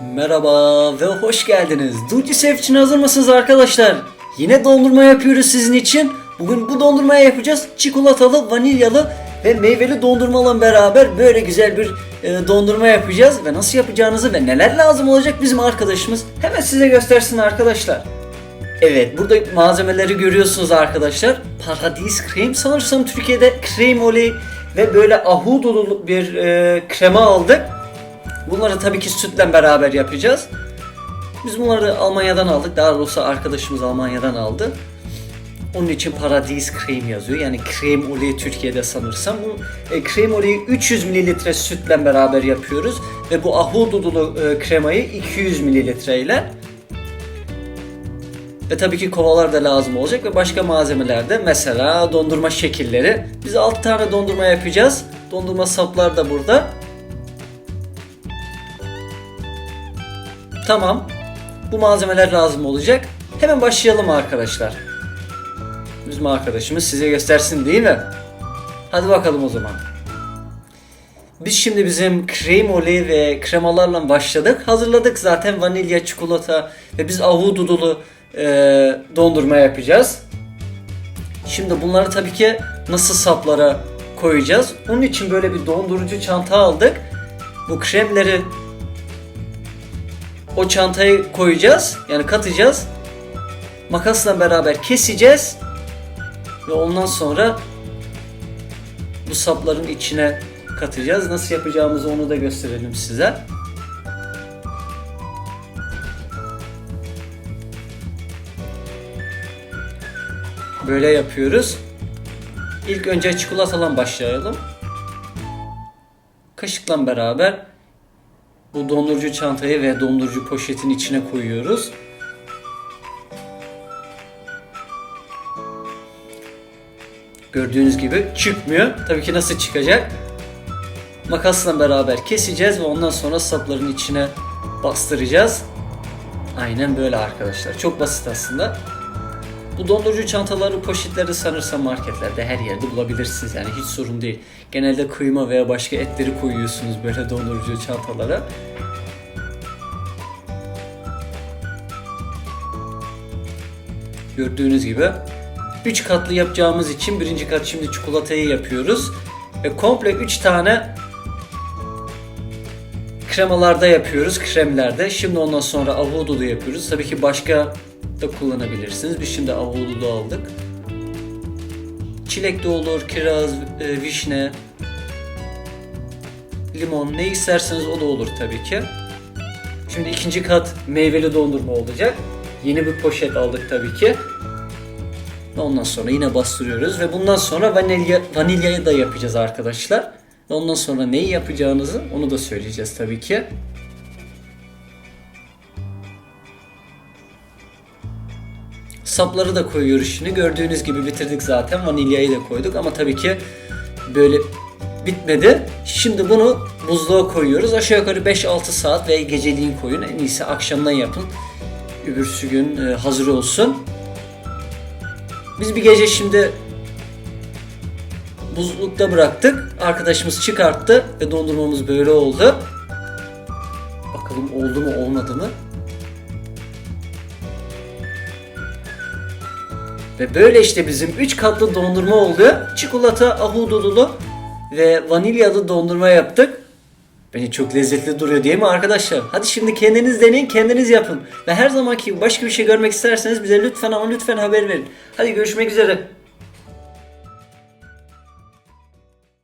Merhaba ve hoş geldiniz. Safe için hazır mısınız arkadaşlar? Yine dondurma yapıyoruz sizin için. Bugün bu dondurmayı yapacağız. Çikolatalı, vanilyalı ve meyveli dondurmala beraber böyle güzel bir e, dondurma yapacağız. Ve nasıl yapacağınızı ve neler lazım olacak bizim arkadaşımız hemen size göstersin arkadaşlar. Evet burada malzemeleri görüyorsunuz arkadaşlar. Paradis krem sanırsam Türkiye'de krem oli ve böyle ahudulu bir e, krema aldık. Bunları tabii ki sütle beraber yapacağız. Biz bunları Almanya'dan aldık. Daha doğrusu arkadaşımız Almanya'dan aldı. Onun için paradis krem yazıyor. Yani krem oli Türkiye'de sanırsam. Bu e, krem oliyi 300 mililitre sütle beraber yapıyoruz. Ve bu ahududulu e, kremayı 200 mililitre ile. Ve tabii ki kovalar da lazım olacak ve başka malzemeler de mesela dondurma şekilleri. Biz 6 tane dondurma yapacağız. Dondurma saplar da burada. Tamam. Bu malzemeler lazım olacak. Hemen başlayalım arkadaşlar. Bizim arkadaşımız size göstersin değil mi? Hadi bakalım o zaman. Biz şimdi bizim krem oli ve kremalarla başladık. Hazırladık zaten vanilya, çikolata ve biz ahududulu e, dondurma yapacağız. Şimdi bunları tabii ki nasıl saplara koyacağız? Onun için böyle bir dondurucu çanta aldık. Bu kremleri o çantaya koyacağız. Yani katacağız. Makasla beraber keseceğiz. Ve ondan sonra bu sapların içine katacağız. Nasıl yapacağımızı onu da gösterelim size. Böyle yapıyoruz. İlk önce çikolatadan başlayalım. Kaşıkla beraber bu dondurucu çantayı ve dondurucu poşetin içine koyuyoruz. Gördüğünüz gibi çıkmıyor. Tabii ki nasıl çıkacak? Makasla beraber keseceğiz ve ondan sonra sapların içine bastıracağız. Aynen böyle arkadaşlar. Çok basit aslında. Bu dondurucu çantaları, poşetleri sanırsam marketlerde her yerde bulabilirsiniz. Yani hiç sorun değil. Genelde kıyma veya başka etleri koyuyorsunuz böyle dondurucu çantalara. Gördüğünüz gibi 3 katlı yapacağımız için birinci kat şimdi çikolatayı yapıyoruz. Ve komple 3 tane kremalarda yapıyoruz, kremlerde. Şimdi ondan sonra avudulu yapıyoruz. Tabii ki başka da kullanabilirsiniz. Biz şimdi avudulu aldık. Çilek de olur, kiraz, e, vişne, limon ne isterseniz o da olur tabii ki. Şimdi ikinci kat meyveli dondurma olacak. Yeni bir poşet aldık tabii ki. Ondan sonra yine bastırıyoruz ve bundan sonra vanilya vanilyayı da yapacağız arkadaşlar. Ondan sonra neyi yapacağınızı onu da söyleyeceğiz tabii ki. Sapları da koyuyoruz şimdi. Gördüğünüz gibi bitirdik zaten. Vanilyayı da koyduk ama tabii ki böyle bitmedi. Şimdi bunu buzluğa koyuyoruz. Aşağı yukarı 5-6 saat ve geceliğin koyun. En iyisi akşamdan yapın. Öbürsü gün e, hazır olsun. Biz bir gece şimdi buzlukta bıraktık. Arkadaşımız çıkarttı ve dondurmamız böyle oldu. Ve böyle işte bizim 3 katlı dondurma oldu. Çikolata, ahududulu ve vanilyalı dondurma yaptık. Bence çok lezzetli duruyor değil mi arkadaşlar? Hadi şimdi kendiniz deneyin, kendiniz yapın. Ve her zamanki başka bir şey görmek isterseniz bize lütfen ama lütfen haber verin. Hadi görüşmek üzere.